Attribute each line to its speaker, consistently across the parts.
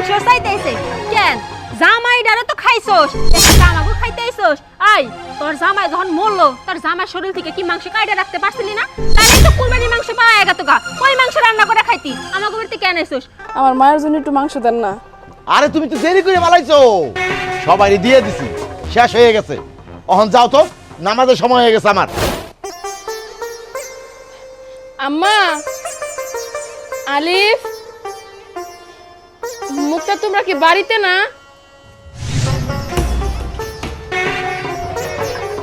Speaker 1: মাংস চাইতেছে। কেন? জামাই ডারে তো খাইছস। খাইতেছস আই তোর জামাই যখন মরলো তোর জামাই শরীর থেকে কি মাংস কাইডা রাখতে পারছিলি না? তাই তো কুরবানি মাংস পাওয়া গেত গা। ওই মাংস রান্না করে খাইতি? আমাকে বাড়িতে কেন এসোস
Speaker 2: আমার মায়ের জন্য একটু মাংস দেন না।
Speaker 3: আরে তুমি তো দেরি করে মালাইছো সবাই দিয়ে দিছি। শেষ হয়ে গেছে। অহন যাও তো নামাজের সময় হয়ে গেছে আমার।
Speaker 2: আম্মা আলিফ মুক্তা তোমরা কি বাড়িতে না?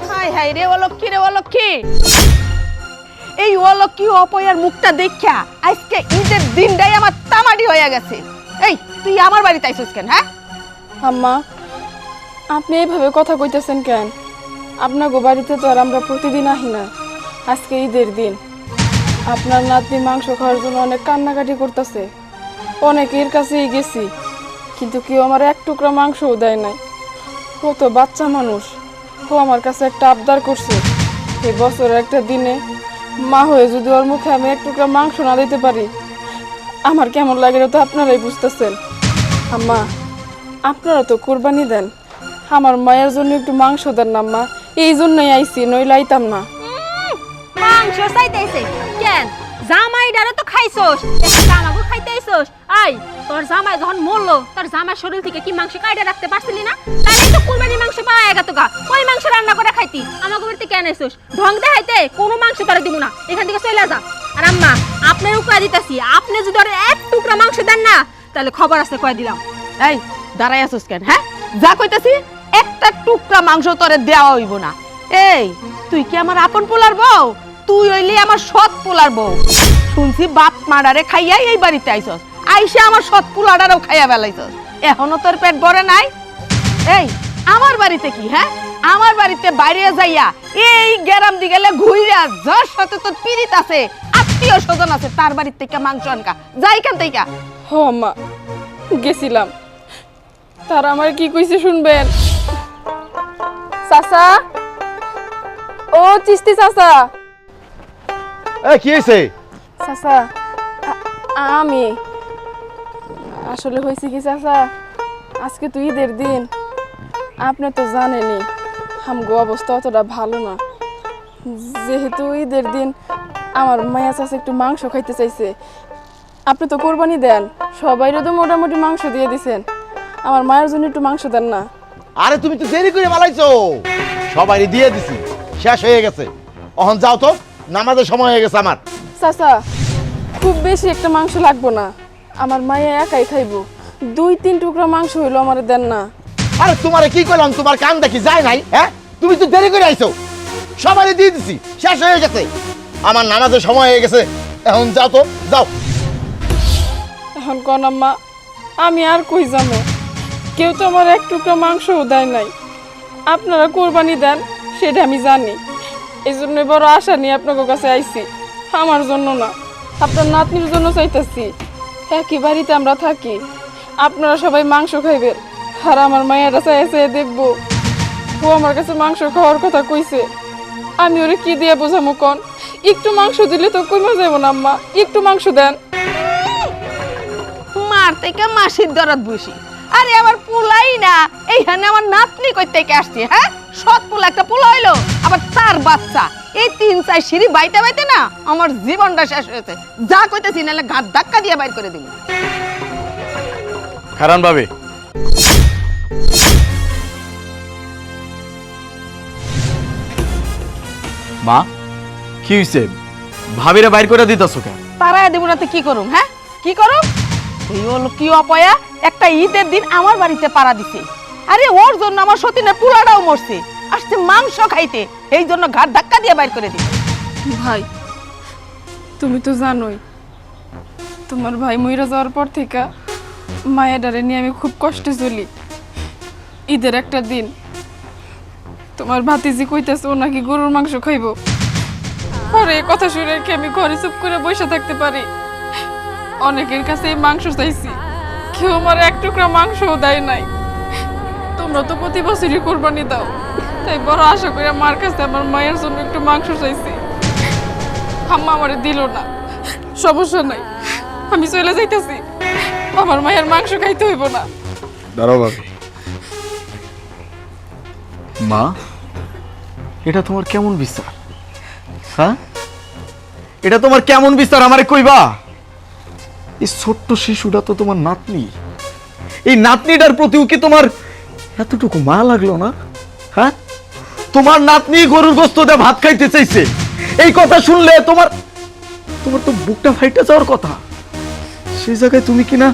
Speaker 4: হাই হাই রে অলক্ষী রে অলক্ষী। এই অলক্ষী অপয়ার মুখটা দেখা আজকে ঈদের দিনটাই আমার তামাডি হয়ে গেছে। এই, তুই আমার বাড়িতে আইসিস কেন হ্যাঁ?
Speaker 2: আম্মা, আপনি এইভাবে কথা কইতেছেন কেন? আপনার গো বাড়িতে তো আর আমরা প্রতিদিন আহি না। আজকে ঈদের দিন। আপনার নাতনি মাংস খাওয়ার জন্য অনেক কান্নাকাটি করতেছে। অনেক অনেকের কাছেই গেছি। কিন্তু কেউ আমার এক টুকরা মাংসও দেয় নাই। ও তো বাচ্চা মানুষ। ও আমার কাছে একটা আবদার করছে। এই বছরের একটা দিনে মা হয়ে যদি ওর মুখে আমি এক টুকরা মাংস না দিতে পারি, আমার কেমন লাগে তো আপনারাই বুঝতেছেন। আম্মা, আপনারা তো কোরবানি দেন। আমার মায়ের জন্য একটু মাংস দেন না, আম্মা। এই জন্যই আইছি, নইলে আইতাম না।
Speaker 1: মাংস চাইতেছে। কেন? জামাই ডারে তো খাইছস। জামাগো খাইতেছস আই, তোর জামাই যখন মরলো, তোর জামাই শরীর থেকে কি মাংস কাইডা রাখতে পারছিলি না? তাই তো কুরবানি মাংস পাওয়া গেত গা। ওই মাংস রান্না করে খাইতি? আমাকে বাড়িতে কেন এসোস ঢং দেখাইতে কোনো মাংস তারা দিব না। এখান থেকে চলে যা। আর আম্মা, আপনার উপায় দিতেছি। আপনি যদি ওর এক টুকরা মাংস দেন না, তাহলে খবর আছে, কয়ে দিলাম।
Speaker 4: এই দাঁড়াই আছিস কেন হ্যাঁ? যা কইতাছি, একটা টুকরা মাংস তোরে দেওয়া হইব না। এই, তুই কি আমার আপন পোলার বউ? তুই হইলি আমার সৎ পোলার বউ। শুনছি বাপ মারারে খাইয়াই এই বাড়িতে আইছস। আইসা আমার সৎ পোলাটারও খাইয়া বেলাইছস এখনও তোর পেট ভরে নাই? এই, আমার বাড়িতে কি হ্যাঁ? আমার বাড়িতে বাইরে যাইয়া এই গ্যারাম দি গেলে ঘুইরা যার সাথে তোর পিরিত আছে, আত্মীয় স্বজন আছে, তার বাড়ির থেকে মাংস আনকা। যাই কেন থেকে।
Speaker 2: হ আম্মা গেছিলাম। তার আমার কি কইছে শুনবেন? চাচা? ও, চিস্তি চাচা।
Speaker 3: এ কি হয়েছে
Speaker 2: চাচা আমি। আসলে হয়েছে কি চাচা? আজকে তো ঈদের দিন। আপনি তো জানেনই আমগো অবস্থা অতটা ভালো না। যেহেতু ঈদের দিন আমার মায়া চাচা একটু মাংস খাইতে চাইছে। আপনি তো কোরবানি দেন সবাইরও তো মোটামুটি মাংস দিয়ে দিছেন। আমার মায়ের জন্য একটু মাংস দেন না।
Speaker 3: আরে তুমি তো দেরি করে মালাইছো সবাই দিয়ে দিছি শেষ হয়ে গেছে। অহন যাও তো। নামাজের সময় হয়ে গেছে আমার।
Speaker 2: চাচা খুব বেশি একটা মাংস লাগবো না। আমার মায়ে একাই খাইবো। দুই তিন টুকরা মাংস হইল আমার দেন না।
Speaker 3: আরে তোমারে কি করলাম তোমার কান দেখি যায় নাই হ্যাঁ? তুমি তো দেরি করে আইছো। সবাই দিয়ে দিছি শেষ হয়ে গেছে। আমার নামাজের সময় হয়ে গেছে। এখন যাও তো যাও।
Speaker 2: এখন কন আম্মা আমি আর কই যাব? কেউ তো আমার এক টুকরা মাংসও দেয় নাই। আপনারা কোরবানি দেন সেটা আমি জানি। এই জন্য বড় আশা নিয়ে আপনাদের কাছে আইছি। আমার জন্য না, আপনার নাতনির জন্য চাইতেছি। একই বাড়িতে আমরা থাকি, আপনারা সবাই মাংস খাইবেন, আর আমার মায়েরা চাই চাই দেখব। ও আমার কাছে মাংস খাওয়ার কথা কইছে। আমি ওরে কি দিয়ে বোঝামো কন? একটু মাংস দিলে তো কমে যাব না, আম্মা। একটু মাংস দেন।
Speaker 4: মার থেকে মাসির দরদ বসি আরে আমার পোলাই না এইখানে আমার নাতনি কই থেকে আসছে হ্যাঁ? সৎ পোলা একটা পোলা হইল আবার তার বাচ্চা। এই তিন চার সিঁড়ি বাইতে বাইতে না আমার জীবনটা শেষ হয়েছে। যা কইতেছি নাহলে ঘাট ধাক্কা দিয়ে বাইর করে দিবি।
Speaker 5: খারান ভাবে। মা কি হইছে? ভাবিরে বাইর করে দিতেছো কেন?
Speaker 4: তারাই দেবো না তো কি করুম হ্যাঁ? কি করুম? হলো কি অপয়া? একটা ঈদের দিন আমার বাড়িতে পাড়া দিছে। আরে ওর জন্য আমার সতীনের পোলাটাও মরছে। আসছে মাংস খাইতে। এই জন্য ঘাট ধাক্কা দিয়ে বাইর করে দিবে
Speaker 2: ভাই, তুমি তো জানোই, তোমার ভাই মইরা যাওয়ার পর থেকে মায়ের ডারে নিয়ে আমি খুব কষ্টে চলি। ঈদের একটা দিন, তোমার ভাতিজি কইতেছে ও নাকি গরুর মাংস খাইবো। আরে কথা শুনে কি আমি ঘরে চুপ করে বসে থাকতে পারি? অনেকের কাছে মাংস চাইছি। কেউ আমার এক টুকরা মাংসও দেয় নাই। তোমরা তো প্রতি বছরই কোরবানি দাও। তাই বড় আশা করে মার কাছে আমার মায়ের জন্য একটু মাংস চাইছি। আম্মা আমারে দিল না। সমস্যা নাই। আমি চলে যাইতেছি। আমার মায়ের মাংস খাইতে হইব না।
Speaker 5: দাঁড়াও ভাবি। মা, এটা তোমার কেমন বিচার? হ্যাঁ? এটা তোমার কেমন বিচার আমারে কইবা? এই ছোট্ট শিশুটা তো তোমার নাতনি। এই নাতনিটার প্রতিও কি তোমার এতটুকু মা লাগল না? হ্যাঁ? তোমার নাতনি গরুর গোস্ত দিয়ে ভাত খাইতে চাইছে। এই কথা শুনলে তোমার তোমার তো বুকটা ফাইটে যাওয়ার কথা। সেই জায়গায় তুমি কিনা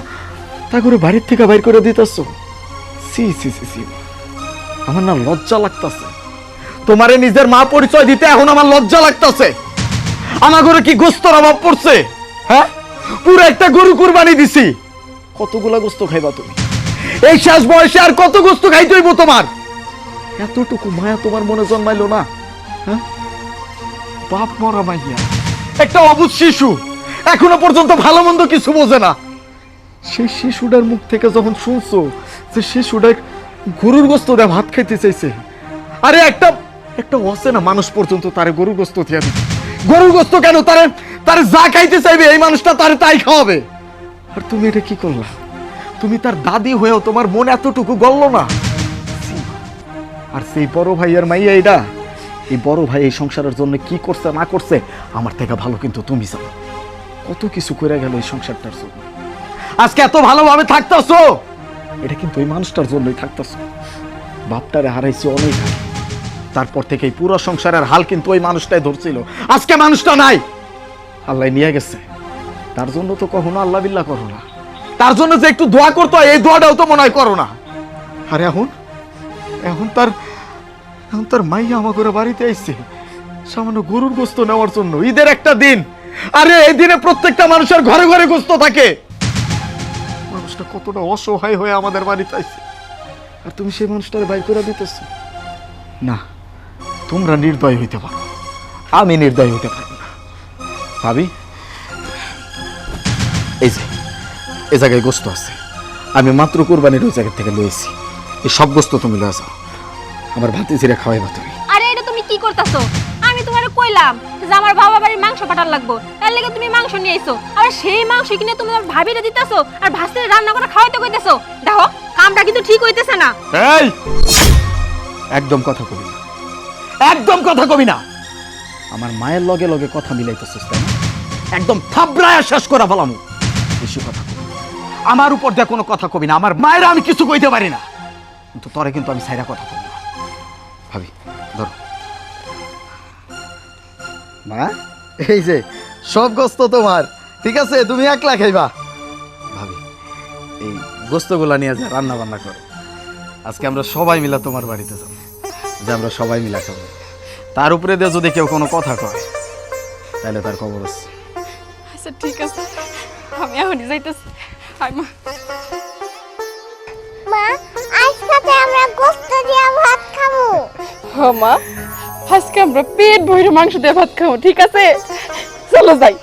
Speaker 5: তা করে বাড়ির থেকে বাইর করে দিতেছ? সি সি সি সি আমার না লজ্জা লাগতাছে। তোমারে নিজের মা পরিচয় দিতে এখন আমার লজ্জা লাগতেছে। আমার ঘরে কি গোস্তর অভাব পড়ছে? হ্যাঁ? পুরো একটা গরু কুরবানি দিছি। কতগুলা গোস্ত খাইবা তুমি? এই শেষ বয়সে আর কত গোস্ত খাইতে হইব তোমার? এতটুকু মায়া তোমার মনে জন্মাইলো না? হ্যাঁ? বাপ মরা মাইয়া। একটা অবুধ শিশু এখনও পর্যন্ত ভালো মন্দ কিছু বোঝে না। সেই শিশুটার মুখ থেকে যখন শুনছো যে শিশুটা গরুর গোস্ত দিয়ে ভাত খাইতে চাইছে আরে একটা একটা অসে না মানুষ পর্যন্ত তারে গরুর গোস্ত দিয়ে গরুর গোস্ত কেন তারে তারে যা খাইতে চাইবে, এই মানুষটা তার তাই খাওয়াবে। আর তুমি এটা কি করলা? তুমি তার দাদি হয়েও তোমার মন এতটুকু গলল না। আর সেই বড় ভাইয়ের মাইয়া এটা এই বড় ভাই এই সংসারের জন্য কি করছে, না করছে, আমার থেকে ভালো কিন্তু তুমি জানো। কত কিছু করে গেল এই সংসারটার জন্য। আজকে এত ভালোভাবে থাকতেছো? এটা কিন্তু ওই মানুষটার জন্যই থাকতেছো। বাপটারে হারাইছে অনেক। তারপর থেকে এই পুরো সংসারের হাল কিন্তু ওই মানুষটাই ধরছিল। আজকে মানুষটা নাই। আল্লাহ নিয়ে গেছে। তার জন্য তো কখনো আল্লাহ বিল্লাহ করো না। তার জন্য যে একটু দোয়া করতো হয় এই দোয়াটাও তো মনে হয় করো না। আরে এখন এখন তার এখন তার মাইয়া আমার করে বাড়িতে আইছে। সামান্য গরুর গোস্ত নেওয়ার জন্য ঈদের একটা দিন। আরে এই দিনে প্রত্যেকটা মানুষের ঘরে ঘরে গোস্ত থাকে। মানুষটা কতটা অসহায় হয়ে আমাদের বাড়িতে আইছে। আর তুমি সেই মানুষটারে বাইর করে দিতেছ। না তোমরা নির্দয় হইতে পারো। আমি নির্দয় হইতে পারব না। ভাবি? এই যে এ জায়গায় গোস্ত আছে। আমি মাত্র কোরবানির ওই জায়গা থেকে লয়েছি এই সব গোস্ত তুমি লয়ে যাও। আমার ভাতে জিরে খাওয়াইবা তুমি।
Speaker 1: আরে এটা তুমি কি করতেছো? আমি তোমারে কইলাম যে আমার বাবা বাড়ির মাংস পাঠার লাগবো। তার লেগে তুমি মাংস নিয়ে আইছো। আর সেই মাংস কিনে তুমি তোমার ভাবিরে দিতেছো আর ভাস্তিরে রান্না করে খাওয়াইতে কইতেছো। দেখো কামটা কিন্তু ঠিক হইতেছে না।
Speaker 5: এই! একদম কথা কবি না। একদম কথা কবি না! আমার মায়ের লগে লগে কথা মিলাইতেছিস তাই না? একদম থাবড়ায় শেষ করা ফেলাম। বেশি কথা আমার উপর দিয়ে কোনো কথা কবি না। আমার মায়ের আমি কিছু কইতে পারি না। কিন্তু তরে কিন্তু আমি সাইরা কথা কবি না। ভাবি, ধরো। মা, এই যে, সব গোস্ত তোমার। ঠিক আছে, তুমি একলা খাইবা। ভাবি, এই গোস্তগুলা নিয়ে যা রান্না বান্না করো। আজকে আমরা সবাই মিলা তোমার বাড়িতে যাব। যে আমরা সবাই মিলা খাব। তার উপরে দিয়ে যদি কেউ কোনো কথা কয়, তাহলে তার খবর আছে।
Speaker 2: আচ্ছা ঠিক আছে। আমি এখনই যাইতেছি। মা।
Speaker 6: মা আজকে আমরা গোস্ত দিয়ে ভাত খাব।
Speaker 2: হ্যাঁ মা। আজকে আমরা পেট ভরে মাংস দিয়ে ভাত খাব ঠিক আছে? চলো যাই।